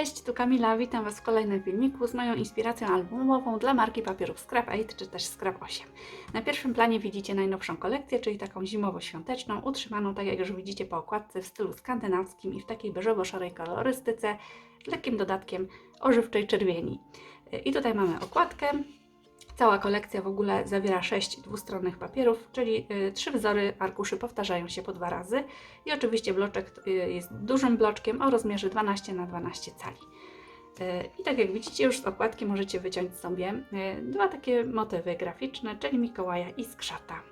Cześć, tu Kamila, witam Was w kolejnym filmiku z moją inspiracją albumową dla marki papierów Scrap 8 czy też Scrap 8. Na pierwszym planie widzicie najnowszą kolekcję, czyli taką zimowo-świąteczną, utrzymaną tak jak już widzicie po okładce w stylu skandynawskim i w takiej beżowo-szarej kolorystyce z lekkim dodatkiem ożywczej czerwieni. I tutaj mamy okładkę. Cała kolekcja w ogóle zawiera 6 dwustronnych papierów, czyli y, trzy wzory arkuszy powtarzają się po dwa razy. I oczywiście bloczek y, jest dużym bloczkiem o rozmiarze 12 na 12 cali. Y, I tak jak widzicie, już z okładki możecie wyciąć sobie dwa takie motywy graficzne, czyli Mikołaja i Skrzata.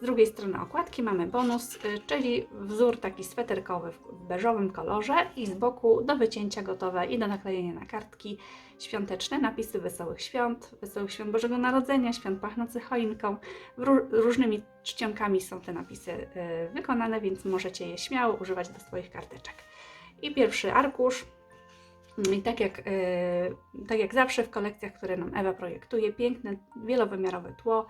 Z drugiej strony okładki mamy bonus, y, czyli wzór taki sweterkowy w beżowym kolorze i z boku do wycięcia gotowe i do naklejenia na kartki świąteczne napisy Wesołych Świąt, Wesołych Świąt Bożego Narodzenia, Świąt Pachnących Choinką. Ró- różnymi czcionkami są te napisy y, wykonane, więc możecie je śmiało używać do swoich karteczek. I pierwszy arkusz. I tak jak, y, tak jak zawsze w kolekcjach, które nam Ewa projektuje, piękne, wielowymiarowe tło.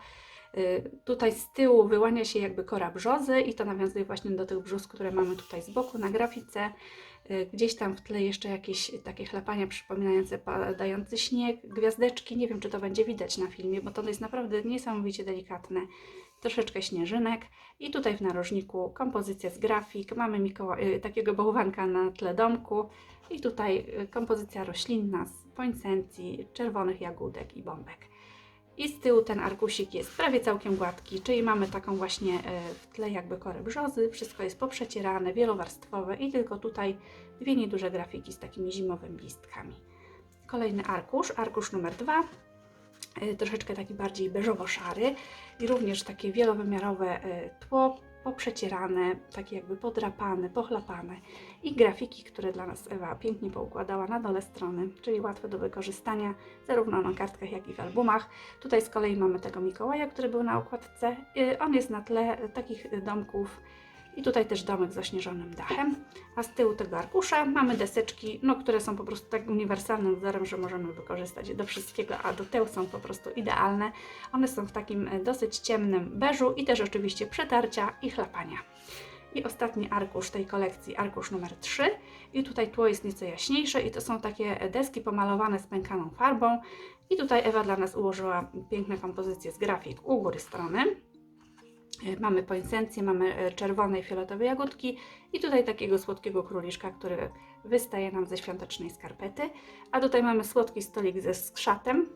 Y, Tutaj z tyłu wyłania się jakby kora brzozy i to nawiązuje właśnie do tych brzoz, które mamy tutaj z boku na grafice. Y, Gdzieś tam w tle jeszcze jakieś takie chlapania przypominające padający śnieg, gwiazdeczki. Nie wiem, czy to będzie widać na filmie, bo to jest naprawdę niesamowicie delikatne. Troszeczkę śnieżynek. I tutaj w narożniku kompozycja z grafik. Mamy Mikoła- y, takiego bałwanka na tle domku. I tutaj kompozycja roślinna z poinsencji, czerwonych jagódek i bombek. I z tyłu ten arkusik jest prawie całkiem gładki, czyli mamy taką właśnie e, w tle jakby korę brzozy, wszystko jest poprzecierane, wielowarstwowe i tylko tutaj dwie nieduże grafiki z takimi zimowymi listkami. Kolejny arkusz, arkusz numer dwa, e, troszeczkę taki bardziej beżowo-szary i również takie wielowymiarowe e, tło, poprzecierane, takie jakby podrapane, pochlapane i grafiki, które dla nas Ewa pięknie poukładała na dole strony, czyli łatwe do wykorzystania zarówno na kartkach, jak i w albumach. Tutaj z kolei mamy tego Mikołaja, który był na okładce. Y, On jest na tle takich domków i tutaj też domek z ośnieżonym dachem. A z tyłu tego arkusza mamy deseczki, no, które są po prostu tak uniwersalnym wzorem, że możemy wykorzystać do wszystkiego, a do tyłu są po prostu idealne. One są w takim e, dosyć ciemnym beżu i też oczywiście przetarcia i chlapania. I ostatni arkusz tej kolekcji, arkusz numer 3. I tutaj tło jest nieco jaśniejsze i to są takie deski pomalowane z pękaną farbą. I tutaj Ewa dla nas ułożyła piękne kompozycje z grafik u góry strony. E, Mamy poinsencję, mamy e, czerwone i fioletowe jagódki i tutaj takiego słodkiego króliczka, który wystaje nam ze świątecznej skarpety. A tutaj mamy słodki stolik ze skrzatem.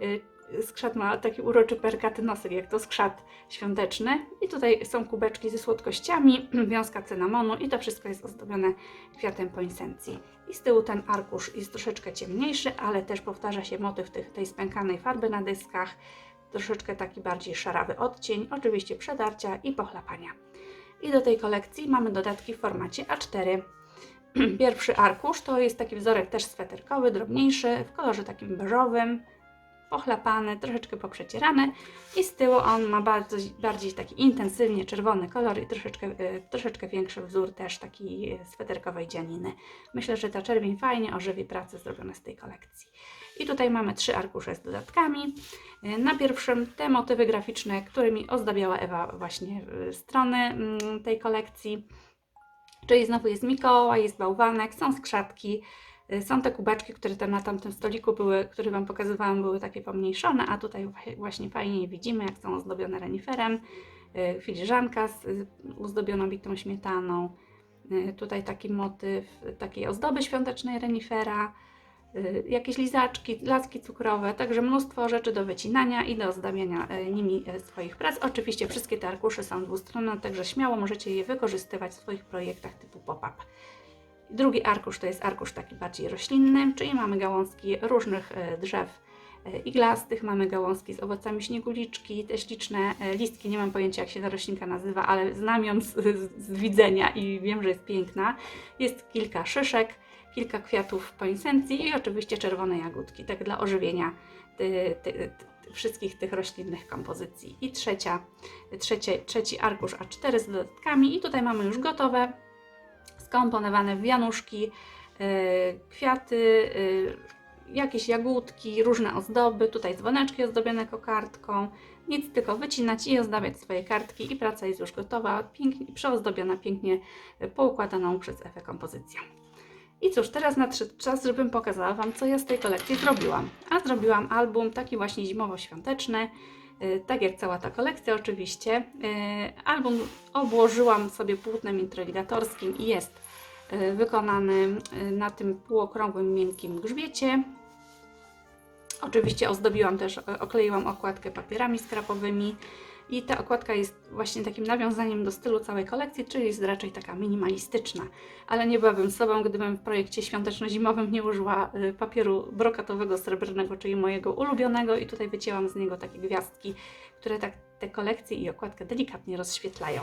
E, Skrzat ma taki uroczy perkaty nosek, jak to skrzat świąteczny. I tutaj są kubeczki ze słodkościami, wiązka cynamonu i to wszystko jest ozdobione kwiatem poinsencji. I z tyłu ten arkusz jest troszeczkę ciemniejszy, ale też powtarza się motyw tych, tej spękanej farby na dyskach. Troszeczkę taki bardziej szarawy odcień, oczywiście przedarcia i pochlapania. I do tej kolekcji mamy dodatki w formacie A4. Pierwszy arkusz to jest taki wzorek też sweterkowy, drobniejszy, w kolorze takim beżowym, pochlapany, troszeczkę poprzecierany i z tyłu on ma bardzo, bardziej taki intensywnie czerwony kolor i troszeczkę, y, troszeczkę większy wzór też takiej sweterkowej dzianiny. Myślę, że ta czerwień fajnie ożywi prace zrobione z tej kolekcji. I tutaj mamy trzy arkusze z dodatkami. Na pierwszym te motywy graficzne, którymi ozdabiała Ewa właśnie y, strony mm, tej kolekcji. Czyli znowu jest Mikołaj, jest bałwanek, są skrzatki, y, są te kubeczki, które tam na tamtym stoliku były, które Wam pokazywałam, były takie pomniejszone, a tutaj właśnie fajnie widzimy, jak są ozdobione reniferem. Y, Filiżanka z, uzdobiona bitą śmietaną. Tutaj taki motyw takiej ozdoby świątecznej renifera. Y, Jakieś lizaczki, laski cukrowe, także mnóstwo rzeczy do wycinania i do ozdabiania y, nimi y, swoich prac. Oczywiście wszystkie te arkusze są dwustronne, także śmiało możecie je wykorzystywać w swoich projektach typu pop-up. Drugi arkusz to jest arkusz taki bardziej roślinny, czyli mamy gałązki różnych drzew iglastych, mamy gałązki z owocami śnieguliczki, te śliczne listki, nie mam pojęcia jak się ta roślinka nazywa, ale znam ją z, z, z widzenia i wiem, że jest piękna. Jest kilka szyszek, kilka kwiatów poinsencji i oczywiście czerwone jagódki, tak dla ożywienia ty, ty, ty, wszystkich tych roślinnych kompozycji. I trzecia, trzecie, trzeci arkusz A4 z dodatkami i tutaj mamy już gotowe skomponowane w wianuszki, y, kwiaty, y, jakieś jagódki, różne ozdoby, tutaj dzwoneczki ozdobione kokardką. Nic tylko wycinać i ozdabiać swoje kartki i praca jest już gotowa, pięknie, przeozdobiona pięknie poukładaną przez Ewę kompozycją. I cóż, teraz nadszedł czas, żebym pokazała Wam, co ja z tej kolekcji zrobiłam. A zrobiłam album taki właśnie zimowo-świąteczny, y, tak jak cała ta kolekcja oczywiście. Y, Album obłożyłam sobie płótnem introligatorskim i jest y, wykonany na tym półokrągłym, miękkim grzbiecie. Oczywiście ozdobiłam też, okleiłam okładkę papierami skrapowymi i ta okładka jest właśnie takim nawiązaniem do stylu całej kolekcji, czyli jest raczej taka minimalistyczna. Ale nie byłabym sobą, gdybym w projekcie świąteczno-zimowym nie użyła y, papieru brokatowego srebrnego, czyli mojego ulubionego i tutaj wycięłam z niego takie gwiazdki, które tak te kolekcje i okładkę delikatnie rozświetlają.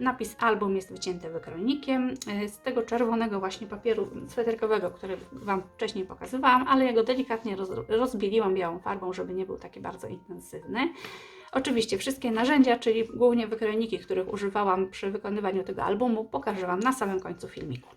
Napis album jest wycięty wykrojnikiem y, z tego czerwonego właśnie papieru sweterkowego, który Wam wcześniej pokazywałam, ale ja go delikatnie roz, rozbieliłam białą farbą, żeby nie był taki bardzo intensywny. Oczywiście wszystkie narzędzia, czyli głównie wykrojniki, których używałam przy wykonywaniu tego albumu, pokażę Wam na samym końcu filmiku.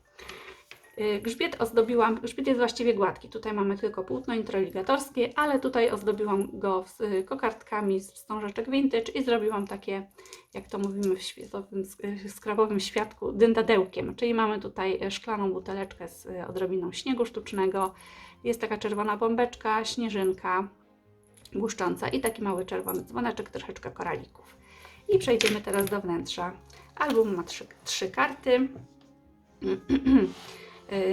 Y, Grzbiet ozdobiłam, grzbiet jest właściwie gładki, tutaj mamy tylko płótno introligatorskie, ale tutaj ozdobiłam go z y, kokardkami z wstążeczek vintage i zrobiłam takie, jak to mówimy w światowym, sk- skrabowym świadku, dyndadełkiem, czyli mamy tutaj y, szklaną buteleczkę z y, odrobiną śniegu sztucznego, jest taka czerwona bombeczka, śnieżynka, błyszcząca i taki mały czerwony dzwoneczek, troszeczkę koralików. I przejdziemy teraz do wnętrza. Album ma trzy, trzy karty.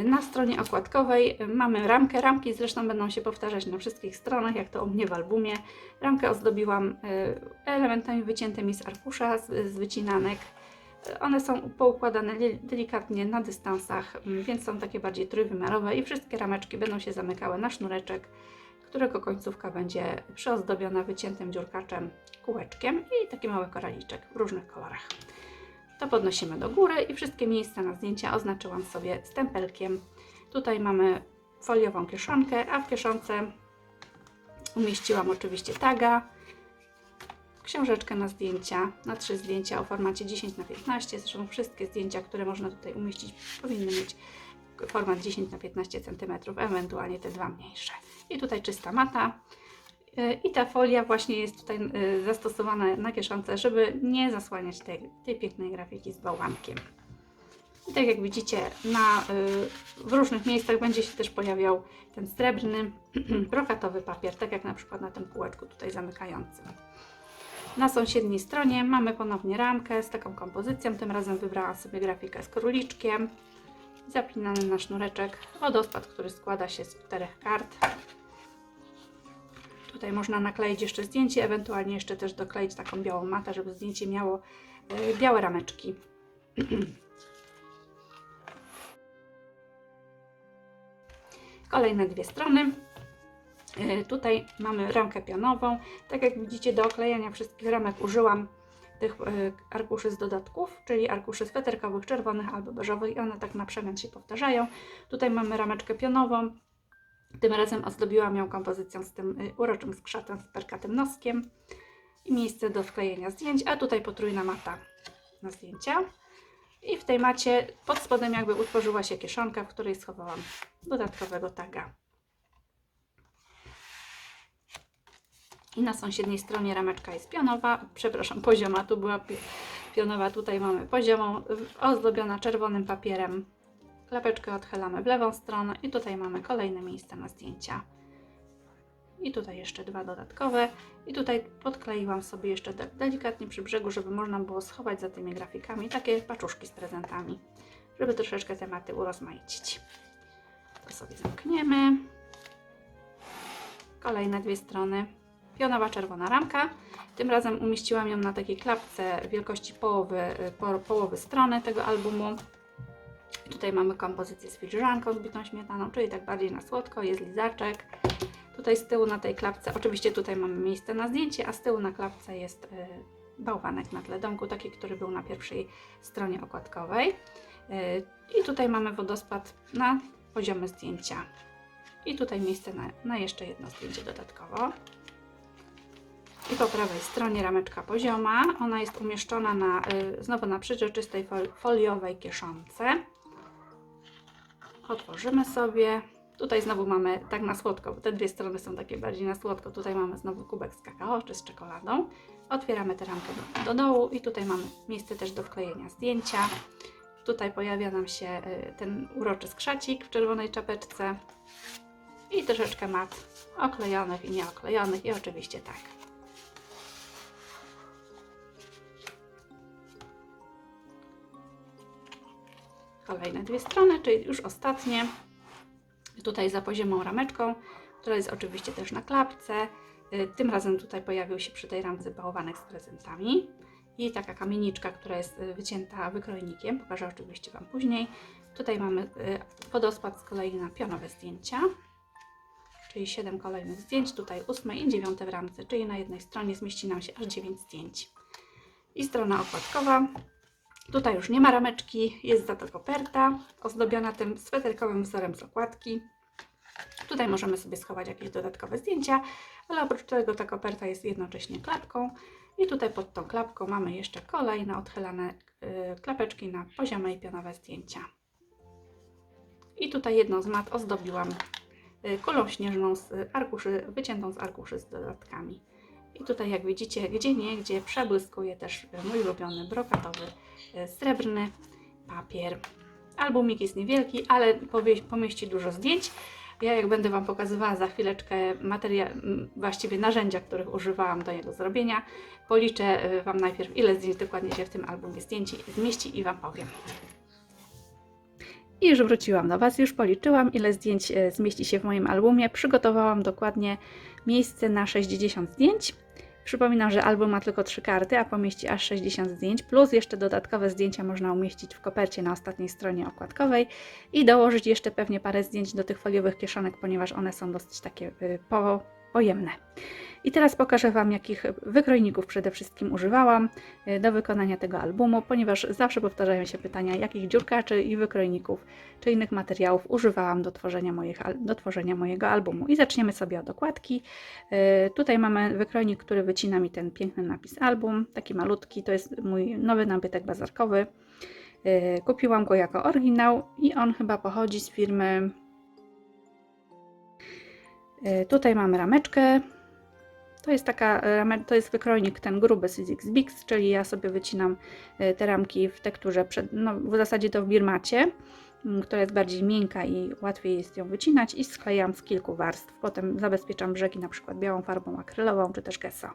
Na stronie okładkowej mamy ramkę. Ramki zresztą będą się powtarzać na wszystkich stronach, jak to u mnie w albumie. Ramkę ozdobiłam y, elementami wyciętymi z arkusza, z, wycinanek. One są poukładane li- delikatnie na dystansach, więc są takie bardziej trójwymiarowe i wszystkie rameczki będą się zamykały na sznureczek, którego końcówka będzie przyozdobiona wyciętym dziurkaczem kółeczkiem i taki mały koraliczek w różnych kolorach. To podnosimy do góry i wszystkie miejsca na zdjęcia oznaczyłam sobie stempelkiem. Tutaj mamy foliową kieszonkę, a w kieszonce umieściłam oczywiście taga, książeczkę na zdjęcia, na trzy zdjęcia o formacie 10 na 15 Zresztą wszystkie zdjęcia, które można tutaj umieścić, powinny mieć format 10 na 15 cm, ewentualnie te dwa mniejsze. I tutaj czysta mata. Yy, I ta folia właśnie jest tutaj yy, zastosowana na kieszonce, żeby nie zasłaniać tej, tej pięknej grafiki z bałwankiem. I tak jak widzicie, na, yy, w różnych miejscach będzie się też pojawiał ten srebrny, brokatowy papier, tak jak na przykład na tym kółeczku tutaj zamykającym. Na sąsiedniej stronie mamy ponownie ramkę z taką kompozycją. Tym razem wybrałam sobie grafikę z króliczkiem, zapinany na sznureczek, wodospad, który składa się z czterech kart. Tutaj można nakleić jeszcze zdjęcie, ewentualnie jeszcze też dokleić taką białą matę, żeby zdjęcie miało e, białe rameczki. Kolejne dwie strony. E, Tutaj mamy ramkę pionową. Tak jak widzicie, do oklejania wszystkich ramek użyłam tych e, arkuszy z dodatków, czyli arkuszy sweterkowych, czerwonych albo beżowych i one tak na przemian się powtarzają. Tutaj mamy rameczkę pionową. Tym razem ozdobiłam ją kompozycją z tym y, uroczym skrzatem z perkatym noskiem i miejsce do wklejenia zdjęć, a tutaj potrójna mata na zdjęcia. I w tej macie pod spodem jakby utworzyła się kieszonka, w której schowałam dodatkowego taga. I na sąsiedniej stronie rameczka jest pionowa, przepraszam, pozioma, tu była pi- pionowa, tutaj mamy poziomą, ozdobiona czerwonym papierem. Klapeczkę odchylamy w lewą stronę i tutaj mamy kolejne miejsca na zdjęcia. I tutaj jeszcze dwa dodatkowe. I tutaj podkleiłam sobie jeszcze de- delikatnie przy brzegu, żeby można było schować za tymi grafikami takie paczuszki z prezentami, żeby troszeczkę tematy urozmaicić. To sobie zamkniemy. Kolejne dwie strony. Pionowa czerwona ramka. Tym razem umieściłam ją na takiej klapce wielkości połowy, y, po, połowy strony tego albumu. Tutaj mamy kompozycję z filiżanką z bitą śmietaną, czyli tak bardziej na słodko, jest lizaczek. Tutaj z tyłu na tej klapce, oczywiście tutaj mamy miejsce na zdjęcie, a z tyłu na klapce jest y, bałwanek na tle domku, taki, który był na pierwszej stronie okładkowej. Y, I tutaj mamy wodospad na poziome zdjęcia. I tutaj miejsce na, na jeszcze jedno zdjęcie dodatkowo. I po prawej stronie rameczka pozioma. Ona jest umieszczona na, y, znowu na przezroczystej fol- foliowej kieszonce. Otworzymy sobie. Tutaj znowu mamy tak na słodko, bo te dwie strony są takie bardziej na słodko. Tutaj mamy znowu kubek z kakao czy z czekoladą. Otwieramy tę ramkę do, do dołu i tutaj mamy miejsce też do wklejenia zdjęcia. Tutaj pojawia nam się y, ten uroczy skrzacik w czerwonej czapeczce i troszeczkę mat oklejonych i nieoklejonych i oczywiście tak. Kolejne dwie strony, czyli już ostatnie. Tutaj za poziomą rameczką, która jest oczywiście też na klapce. Y, Tym razem tutaj pojawił się przy tej ramce bałwanek z prezentami i taka kamieniczka, która jest y, wycięta wykrojnikiem. Pokażę oczywiście Wam później. Tutaj mamy y, wodospad z kolei na pionowe zdjęcia, czyli 7 kolejnych zdjęć. Tutaj 8 i 9 w ramce, czyli na jednej stronie zmieści nam się aż 9 zdjęć. I strona okładkowa. Tutaj już nie ma rameczki, jest za to koperta ozdobiona tym sweterkowym wzorem z okładki. Tutaj możemy sobie schować jakieś dodatkowe zdjęcia, ale oprócz tego ta koperta jest jednocześnie klapką. I tutaj pod tą klapką mamy jeszcze kolejne odchylane y, klapeczki na poziome i pionowe zdjęcia. I tutaj jedną z mat ozdobiłam y, kulą śnieżną z arkuszy, wyciętą z arkuszy z dodatkami. I tutaj jak widzicie, gdzie nie, gdzie przebłyskuje też y, mój ulubiony brokatowy srebrny papier. Albumik jest niewielki, ale pomieści dużo zdjęć. Ja jak będę Wam pokazywała za chwileczkę materia, m, właściwie narzędzia, których używałam do jego zrobienia, policzę y, Wam najpierw ile zdjęć dokładnie się w tym albumie zdjęci zmieści i Wam powiem. I już wróciłam do Was, już policzyłam ile zdjęć e, zmieści się w moim albumie. Przygotowałam dokładnie miejsce na 60 zdjęć. Przypominam, że album ma tylko 3 karty, a pomieści aż 60 zdjęć, plus jeszcze dodatkowe zdjęcia można umieścić w kopercie na ostatniej stronie okładkowej i dołożyć jeszcze pewnie parę zdjęć do tych foliowych kieszonek, ponieważ one są dosyć takie y, po, pojemne. I teraz pokażę Wam, jakich wykrojników przede wszystkim używałam y, do wykonania tego albumu, ponieważ zawsze powtarzają się pytania, jakich dziurkaczy i wykrojników czy innych materiałów używałam do tworzenia, moich, do tworzenia mojego albumu. I zaczniemy sobie od okładki. Y, Tutaj mamy wykrojnik, który wycina mi ten piękny napis album, taki malutki, to jest mój nowy nabytek bazarkowy. Y, Kupiłam go jako oryginał i on chyba pochodzi z firmy. Tutaj mamy rameczkę. To jest taka, e, to jest wykrojnik ten gruby z Zix Bix, czyli ja sobie wycinam y, te ramki w tekturze, przed, no w zasadzie to w birmacie, mm, która jest bardziej miękka i łatwiej jest ją wycinać i sklejam z kilku warstw. Potem zabezpieczam brzegi na przykład białą farbą akrylową czy też gesso.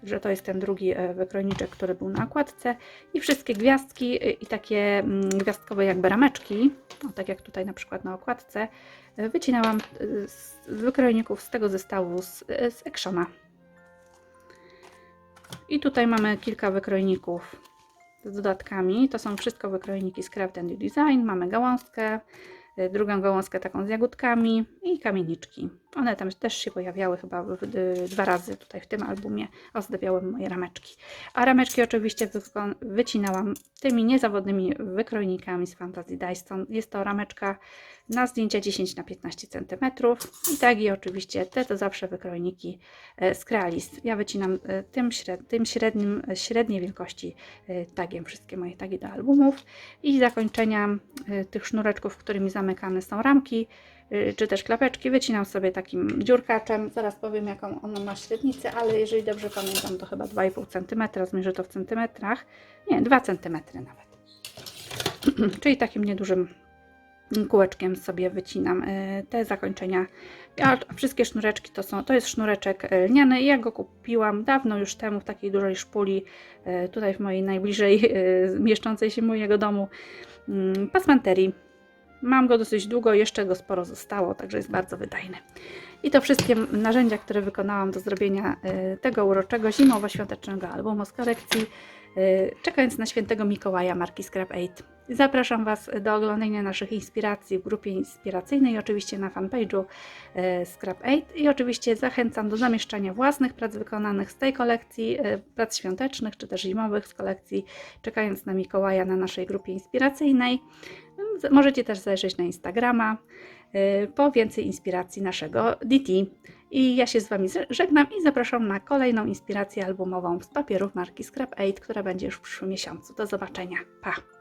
Także to jest ten drugi e, wykrojniczek, który był na okładce. I wszystkie gwiazdki i takie mm, gwiazdkowe jakby rameczki, no, tak jak tutaj na przykład na okładce, wycinałam z wykrojników z tego zestawu z, z Actiona. I tutaj mamy kilka wykrojników z dodatkami. To są wszystko wykrojniki z Craft Design. Mamy gałązkę, y, drugą gałązkę taką z jagódkami i kamieniczki. One tam też się pojawiały chyba dwa razy tutaj w tym albumie. Ozdabiały moje rameczki. A rameczki oczywiście wycinałam tymi niezawodnymi wykrojnikami z Fantasy Dice. Jest to rameczka na zdjęcia 10 na 15 cm. I tagi oczywiście, te to zawsze wykrojniki e, z Crealist. Ja wycinam e, tym, śred, tym średnim, e, średniej wielkości tagiem wszystkie moje tagi do albumów. I zakończenia tych sznureczków, którymi zamykane są ramki, czy też klapeczki, wycinam sobie takim dziurkaczem. Zaraz powiem, jaką ono ma średnicę, ale jeżeli dobrze pamiętam, to chyba 2,5 cm. Zmierzę to w centymetrach. Nie, 2 cm nawet. Czyli takim niedużym kółeczkiem sobie wycinam e, te zakończenia. A wszystkie sznureczki to są, to jest sznureczek e, lniany. Ja go kupiłam dawno już temu w takiej dużej szpuli, tutaj w mojej najbliżej mieszczącej się mojego domu mm, pasmanterii. Mam go dosyć długo, jeszcze go sporo zostało, także jest bardzo wydajny. I to wszystkie narzędzia, które wykonałam do zrobienia e, tego uroczego zimowo-świątecznego albumu z kolekcji, czekając na świętego Mikołaja marki Scrap 8. Zapraszam Was do oglądania naszych inspiracji w grupie inspiracyjnej, oczywiście na fanpage'u e, Scrap 8 i oczywiście zachęcam do zamieszczania własnych prac wykonanych z tej kolekcji, e, prac świątecznych czy też zimowych z kolekcji, czekając na Mikołaja na naszej grupie inspiracyjnej. Możecie też zajrzeć na Instagrama po więcej inspiracji naszego DT. I ja się z Wami żegnam i zapraszam na kolejną inspirację albumową z papierów marki Scrap 8, która będzie już w przyszłym miesiącu. Do zobaczenia. Pa!